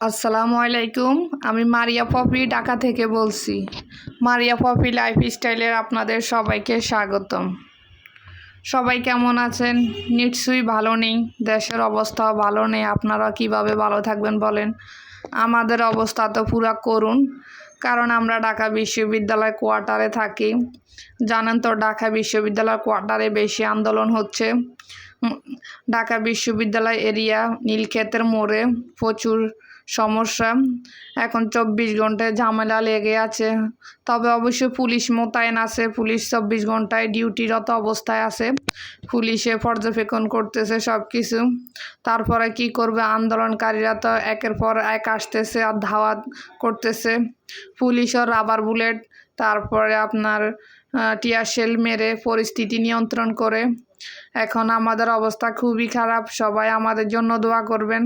আসসালামু আলাইকুম, আমি মারিয়া পপি ঢাকা থেকে বলছি। মারিয়া পপি লাইফ স্টাইলের আপনাদের সবাইকে স্বাগতম। সবাই কেমন আছেন? নিশ্চয়ই ভালো নেই। দেশের অবস্থাও ভালো নেই, আপনারা কীভাবে ভালো থাকবেন বলেন? আমাদের অবস্থা তো পুরা করুন কারণ আমরা ঢাকা বিশ্ববিদ্যালয় কোয়ার্টারে থাকি। জানেন তো, ঢাকা বিশ্ববিদ্যালয় কোয়ার্টারে বেশি আন্দোলন হচ্ছে। ঢাকা বিশ্ববিদ্যালয় এরিয়া, নীলক্ষেতের মোড়ে প্রচুর সমস্যা। এখন চব্বিশ ঘন্টায় ঝামেলা লেগে আছে। তবে অবশ্য পুলিশ মোতায়েন আছে। পুলিশ চব্বিশ ঘন্টায় ডিউটিরত অবস্থায় আছে। পুলিশে পর্যবেক্ষণ করতেছে সব কিছু তারপরে কি করবে? আন্দোলনকারীরা তো একের পর এক আসতেছে আর ধাওয়াত করতেছে। পুলিশও রাবার বুলেট তারপরে আপনার টিয়ার শেল মেরে পরিস্থিতি নিয়ন্ত্রণ করে। এখন আমাদের অবস্থা খুবই খারাপ, সবাই আমাদের জন্য দোয়া করবেন।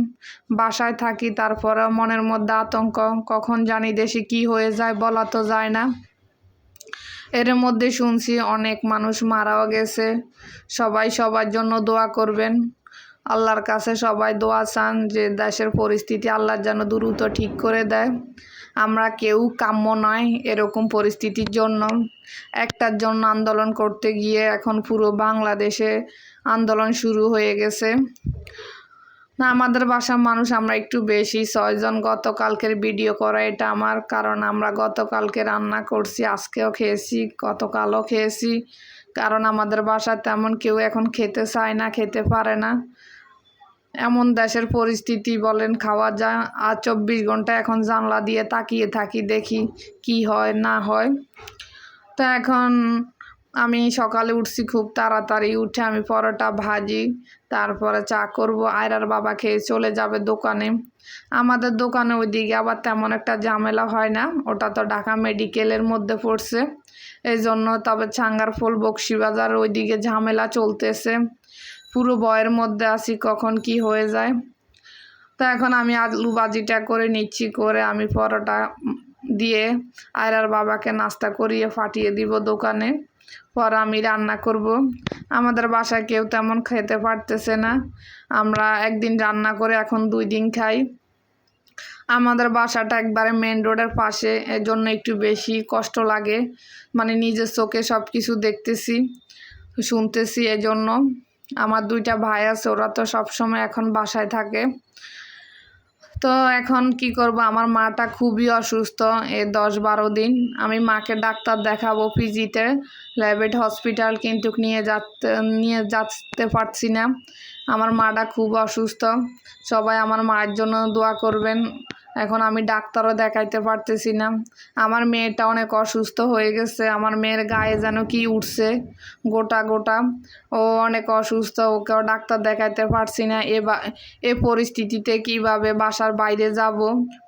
বাসায় থাকি তারপরে মনের মধ্যে আতঙ্ক, কখন জানি দেশে কি হয়ে যায় বলা তো যায় না। এর মধ্যে শুনছি অনেক মানুষ মারাও গেছে, সবাই সবার জন্য দোয়া করবেন। আল্লাহর কাছে সবাই দোয়া চান যে দেশের পরিস্থিতি আল্লাহ যেন দ্রুত ঠিক করে দেয়। আমরা কেউ কাম্য নয় এরকম পরিস্থিতির জন্য। একটার জন্য আন্দোলন করতে গিয়ে এখন পুরো বাংলাদেশে আন্দোলন শুরু হয়ে গেছে। না, আমাদের বাসার মানুষ আমরা একটু বেশি। ছয়জন গতকালকের ভিডিও করা এটা আমার কারণ। আমরা গতকালকে রান্না করছি, আজকেও খেয়েছি, গতকালও খেয়েছি। কারণ আমাদের বাসায় তেমন কেউ এখন খেতে চায় না, খেতে পারে না। এমন দেশের পরিস্থিতি বলেন, খাওয়া যা আর চব্বিশ ঘণ্টা এখন জানলা দিয়ে তাকিয়ে থাকি, দেখি কি হয়, না হয়। তো এখন আমি সকালে উঠছি খুব তাড়াতাড়ি, উঠে আমি পরোটা ভাজি, তারপরে চা করব, আয়রার বাবা খেয়ে চলে যাবে দোকানে। আমাদের দোকানে ওইদিকে আবার তেমন একটা ঝামেলা হয় না, ওটা তো ঢাকা মেডিকেলের মধ্যে পড়ছে। এই জন্য তবে ছাঙ্গারফুল বক্সিবাজার ওইদিকে ঝামেলা চলতেছে। পুরো বয়ের মধ্যে আসি কখন কি হয়ে যায়। তো এখন আমি আলু বাজিটা করে নিচ্ছি, করে আমি পরোটা দিয়ে আয়রার বাবাকে নাস্তা করিয়ে ফাটিয়ে দিব দোকানে। পর আমি রান্না করব। আমাদের বাসায় কেউ তেমন খেতে পারতেছে না। আমরা একদিন রান্না করে এখন দুই দিন খাই। আমাদের বাসাটা একবারে মেন রোডের পাশে এর জন্য একটু বেশি কষ্ট লাগে। মানে নিজের চোখে সব কিছু দেখতেছি, শুনতেছি এজন্য। আমার দুইটা ভাই আছে, ওরা তো সবসময় এখন বাসায় থাকে। তো এখন কি করব, আমার মাটা খুবই অসুস্থ, এ দশ বারো দিন। আমি মাকে ডাক্তার দেখাবো পিজিতে ল্যাবেট হসপিটাল কিন্তু নিয়ে যাতে নিয়ে যেতে পারছি না। আমার মাটা খুব অসুস্থ, সবাই আমার মায়ের জন্য দোয়া করবেন। এখন আমি ডাক্তারও দেখাইতে পারতেছি না। আমার মেয়েটা অনেক অসুস্থ হয়ে গেছে। আমার মেয়ের গায়ে যেন কি উঠছে গোটা গোটা। ও অনেক অসুস্থ ওকেও ডাক্তার দেখাইতে পারছি না। এ এ পরিস্থিতিতে কীভাবে বাসার বাইরে যাব?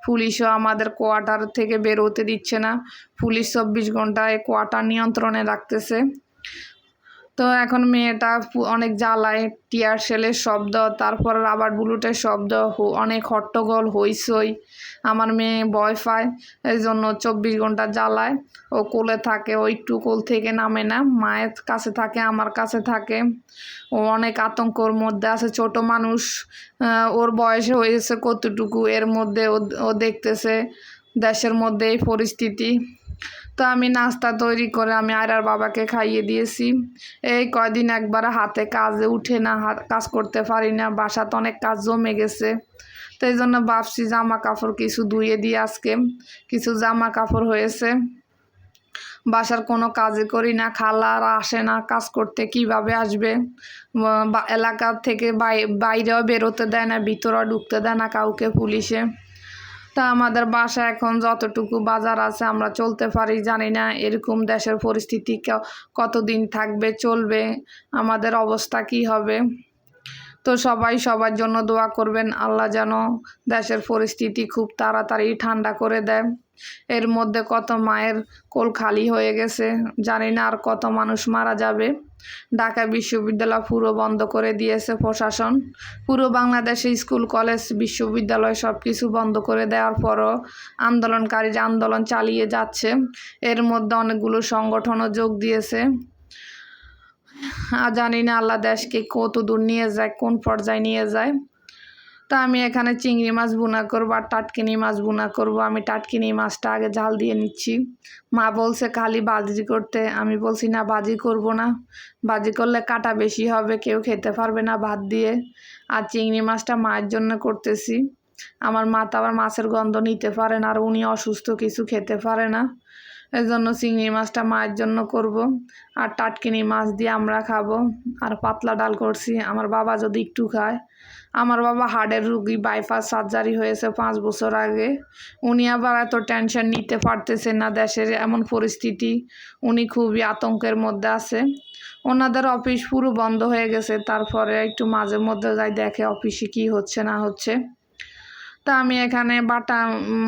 পুলিশও আমাদের কোয়ার্টার থেকে বেরোতে দিচ্ছে না। পুলিশ চব্বিশ ঘন্টায় কোয়ার্টার নিয়ন্ত্রণে রাখতেছে। তো এখন মেয়েটা অনেক জ্বালায়, টিয়ার সেলের শব্দ, তারপর রাবার বুলুটের শব্দ অনেক হট্টগোল হইসই আমার মেয়ে ভয় পায় এই জন্য চব্বিশ ঘণ্টা জ্বালায়। ও কোলে থাকে, ও একটু কোল থেকে নামে না, মায়ের কাছে থাকে, আমার কাছে থাকে। ও অনেক আতঙ্কর মধ্যে আছে, ছোট মানুষ ওর বয়সে হয়েছে কতটুকু, এর মধ্যে ও দেখতেছে দেশের মধ্যে এই পরিস্থিতি। তো আমি নাস্তা তৈরি করে আমি আয়রার বাবাকে খাইয়ে দিয়েছি। এই কয়দিন একবার হাতে কাজে উঠে না কাজ করতে পারি না বাসাতে অনেক কাজ জমে গেছে। তো এই জন্য ভাবছি জামা কাপড় কিছু ধুয়ে দিয়ে আজকে। কিছু জামা কাপড় হয়েছে। বাসার কোনো কাজে করি না খালার আসে না, কাজ করতে কীভাবে আসবে? এলাকা থেকে বাই- বাইরেও বেরোতে দেয় না, ভিতরেও ঢুকতে দেয় না কাউকে, পুলিশে। তা আমাদের বাসা এখন যতটুকু বাজার আছে আমরা চলতে পারি, জানি না এরকম দেশের পরিস্থিতি কতদিন থাকবে, চলবে, আমাদের অবস্থা কি হবে। তো সবাই সবার জন্য দোয়া করবেন, আল্লাহ যেন দেশের পরিস্থিতি খুব তাড়াতাড়ি ঠান্ডা করে দেয়। এর মধ্যে কত মায়ের কোল খালি হয়ে গেছে, জানি না আর কত মানুষ মারা যাবে। ঢাকা বিশ্ববিদ্যালয় পুরো বন্ধ করে দিয়েছে প্রশাসন। পুরো বাংলাদেশে স্কুল, কলেজ, বিশ্ববিদ্যালয় সব কিছু বন্ধ করে দেওয়ার পরও আন্দোলনকারী আন্দোলন চালিয়ে যাচ্ছে, এর মধ্যে অনেকগুলো সংগঠনও যোগ দিয়েছে। জানি না আল্লাহ দেশকে কত দূর নিয়ে যায়, কোন পর্যায়ে নিয়ে যায় তো আমি এখানে চিংড়ি মাছ বোনা করব আর টাটকিনি মাছ বোনা করব। আমি টাটকিনি মাছটা আগে জাল দিয়ে নিচ্ছি। মা বলছে খালি বাজি করতে। আমি বলছি, না, বাজি করব না। বাজি করলে কাটা বেশি হবে, কেউ খেতে পারবে না ভাত দিয়ে। আর চিংড়ি মাছটা মায়ের জন্য করতেছি। আমার মা তো আবার মাছের গন্ধ নিতে পারে না, আর উনি অসুস্থ, কিছু খেতে পারে না। এই জন্য চিংড়ি মাছটা মায়ের জন্য করব। আর টাটকিনি মাছ দিয়ে আমরা খাব। আর পাতলা ডাল করছি। আমার বাবা যদি একটু খায়। আমার বাবা হার্টের রুগী বাইপাস সার্জারি হয়েছে পাঁচ বছর আগে। উনি আবার এত টেনশন নিতে পারতেছে না দেশের এমন পরিস্থিতি। উনি খুবই আতঙ্কের মধ্যে আছে। ওনাদের অফিস পুরো বন্ধ হয়ে গেছে। তারপরে একটু মাঝে মধ্যে যাই দেখে অফিসে কি হচ্ছে না হচ্ছে। তা আমি এখানে বাটা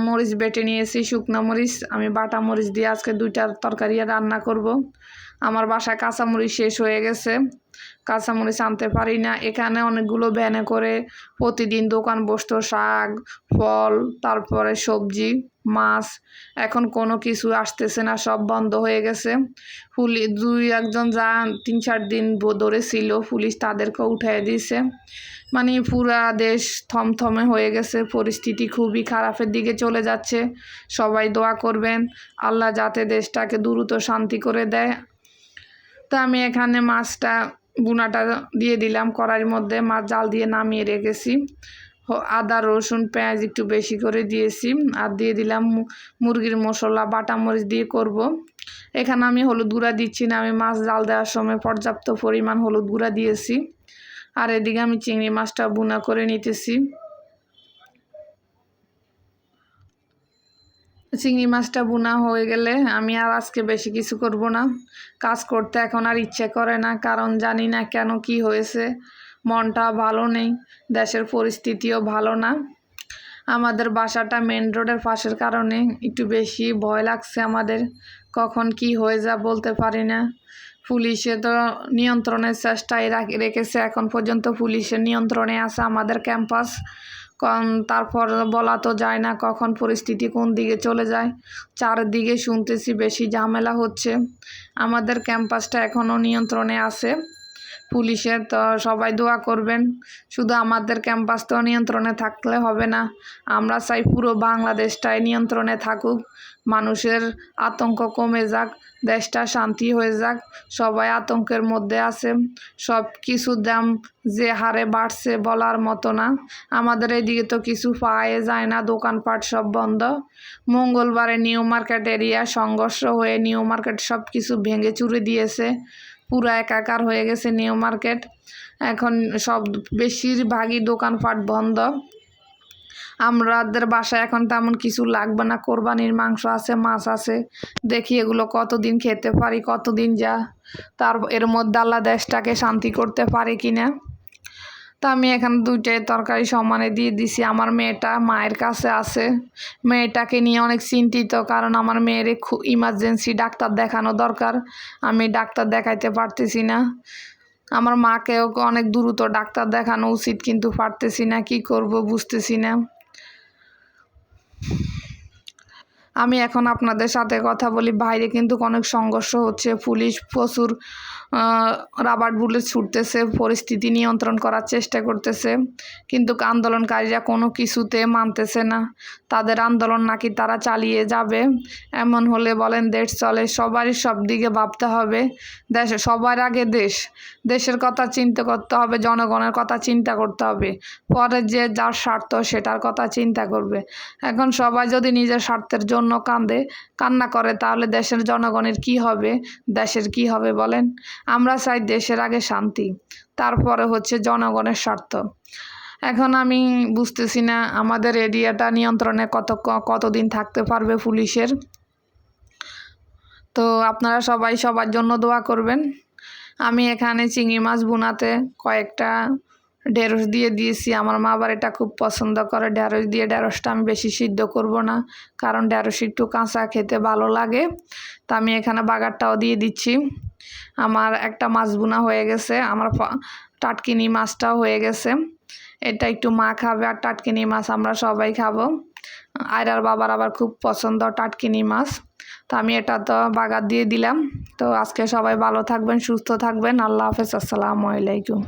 মরিচ বেটে নিয়েছি, শুকনো মরিচ। আমি বাটা মরিচ দিয়ে আজকে দুইটার তরকারি রান্না করব। আমার বাসায় কাঁচামরিচ শেষ হয়ে গেছে। কাঁচামরিচ আনতে পারি না। এখানে অনেকগুলো ভ্যানে করে প্রতিদিন দোকান বসতো, শাক, ফল, তারপরে সবজি, মাছ। এখন কোনো কিছু আসতেছে না, সব বন্ধ হয়ে গেছে। পুলি, দুই একজন যা তিন চার দিন ধরে ছিল, পুলিশ তাদেরকে উঠাই দিয়েছে। মানে পুরা দেশ থমথমে হয়ে গেছে, পরিস্থিতি খুবই খারাপের দিকে চলে যাচ্ছে। সবাই দোয়া করবেন, আল্লাহ যাতে দেশটাকে দ্রুত শান্তি করে দেয়। তা আমি এখানে মাছটা বুনাটা দিয়ে দিলাম, কড়াইয়ের মধ্যে মাছ জাল দিয়ে নামিয়ে রেখেছি। আদা, রসুন, পেঁয়াজ একটু বেশি করে দিয়েছি আর দিয়ে দিলাম মুরগির মশলা, বাটা মরিচ দিয়ে করব। এখানে আমি হলুদ গুঁড়া দিচ্ছি না, আমি মাছ জাল দেওয়ার সময় পর্যাপ্ত পরিমাণ হলুদ গুঁড়া দিয়েছি। আর এদিকে আমি চিংড়ি মাছটা বুনা করে নিতেছি। চিংড়ি মাছটা বোনা হয়ে গেলে আমি আর আজকে বেশি কিছু করব না। কাজ করতে এখন আর ইচ্ছে করে না, কারণ জানি না কেন কি হয়েছে। মনটা ভালো নেই, দেশের পরিস্থিতিও ভালো না। আমাদের বাসাটা মেন রোডের পাশের কারণে একটু বেশি ভয় লাগছে আমাদের। কখন কি হয়ে যা বলতে পারি না। পুলিশে তো নিয়ন্ত্রণের চেষ্টায় রেখেছে, এখন পর্যন্ত পুলিশের নিয়ন্ত্রণে আছে আমাদের ক্যাম্পাস। তারপর বলা তো যায় না কখন পরিস্থিতি কোন দিকে চলে যায়। চারদিকে শুনতেছি বেশি ঝামেলা হচ্ছে। আমাদের ক্যাম্পাসটা এখনও নিয়ন্ত্রণে আছে। পুলিশের তো সবাই দোয়া করবেন। শুধু আমাদের ক্যাম্পাস তো নিয়ন্ত্রণে থাকলে হবে না। আমরা চাই পুরো বাংলাদেশটাই নিয়ন্ত্রণে থাকুক। মানুষের আতঙ্ক কমে যাক। দেশটা শান্তি হয়ে যাক, সবাই আতঙ্কের মধ্যে আছে। সব কিছুর দাম যে হারে বাড়ছে বলার মতো না। আমাদের এদিকে তো কিছু পায়ে যায় না, দোকানপাট সব বন্ধ। মঙ্গলবারে নিউ মার্কেট এরিয়া সংঘর্ষ হয়ে নিউ মার্কেট সব কিছু ভেঙে চুরে দিয়েছে। পুরো একাকার হয়ে গেছে নিউ মার্কেট। এখন সব বেশিরভাগই দোকানপাট বন্ধ। আমাদের বাসায় এখন তেমন কিছু লাগবে না। কোরবানির মাংস আছে, মাছ আছে। দেখি এগুলো কতদিন খেতে পারি, কতদিন যা। তার এর মধ্যে আল্লাহ দেশটাকে শান্তি করতে পারে কি না তা আমি এখানে দুইটাই তরকারি সমানে দিয়ে দিছি। আমার মেয়েটা মায়ের কাছে আছে। মেয়েটাকে নিয়ে অনেক চিন্তিত, কারণ আমার মেয়ের খুব ইমার্জেন্সি ডাক্তার দেখানো দরকার। আমি ডাক্তার দেখাইতে পারতেছি না। আমার মাকেও অনেক দ্রুত ডাক্তার দেখানো উচিত, কিন্তু পারতেছি না। কী করব বুঝতেছি না। আমি এখন আপনাদের সাথে কথা বলি। বাইরে কিন্তু অনেক সংঘর্ষ হচ্ছে পুলিশ প্রচুর রাবার বুলেট ছুটতেছে, পরিস্থিতি নিয়ন্ত্রণ করার চেষ্টা করতেছে, কিন্তু আন্দোলনকারীরা কোনো কিছুতে মানতেছে না। তাদের আন্দোলন নাকি তারা চালিয়ে যাবে, এমন হলে বলেন দেশ চলে, সবারই সব দিকে ভাবতে হবে। দেশে, সবার আগে দেশ। দেশের কথা চিন্তা করতে হবে, জনগণের কথা চিন্তা করতে হবে। পরে যে যার স্বার্থ, সেটার কথা চিন্তা করবে। এখন সবাই যদি নিজের স্বার্থের জন্য কান্দে, কান্না করে, তাহলে দেশের জনগণের কি হবে? দেশের কি হবে বলেন? আমরা চাই দেশের আগে শান্তি, তারপরে হচ্ছে জনগণের স্বার্থ। এখন আমি বুঝতেছি না আমাদের এরিয়াটা নিয়ন্ত্রণে কত কতদিন থাকতে পারবে পুলিশের। তো আপনারা সবাই সবার জন্য দোয়া করবেন। আমি এখানে চিংড়ি মাছ বোনাতে কয়েকটা ঢেঁড়স দিয়ে দিয়েছি। আমার মা আবার এটা খুব পছন্দ করে। ঢেঁড়স দিয়ে ঢেঁড়সটা আমি বেশি সিদ্ধ করব না, কারণ ঢেঁড়স একটু কাঁচা খেতে ভালো লাগে। তা আমি এখানে বাগারটাও দিয়ে দিচ্ছি। আমার একটা মাছ বোনা হয়ে গেছে, আমার টাটকিনি মাছটাও হয়ে গেছে। এটা একটু মা খাবে আর টাটকিনি মাছ আমরা সবাই খাব। আর বাবার আবার খুব পছন্দ টাটকিনি মাছ, তো আমি এটা তো বাগার দিয়ে দিলাম। তো আজকে সবাই ভালো থাকবেন, সুস্থ থাকবেন। আল্লাহ হাফেজ, আসসালামু আলাইকুম।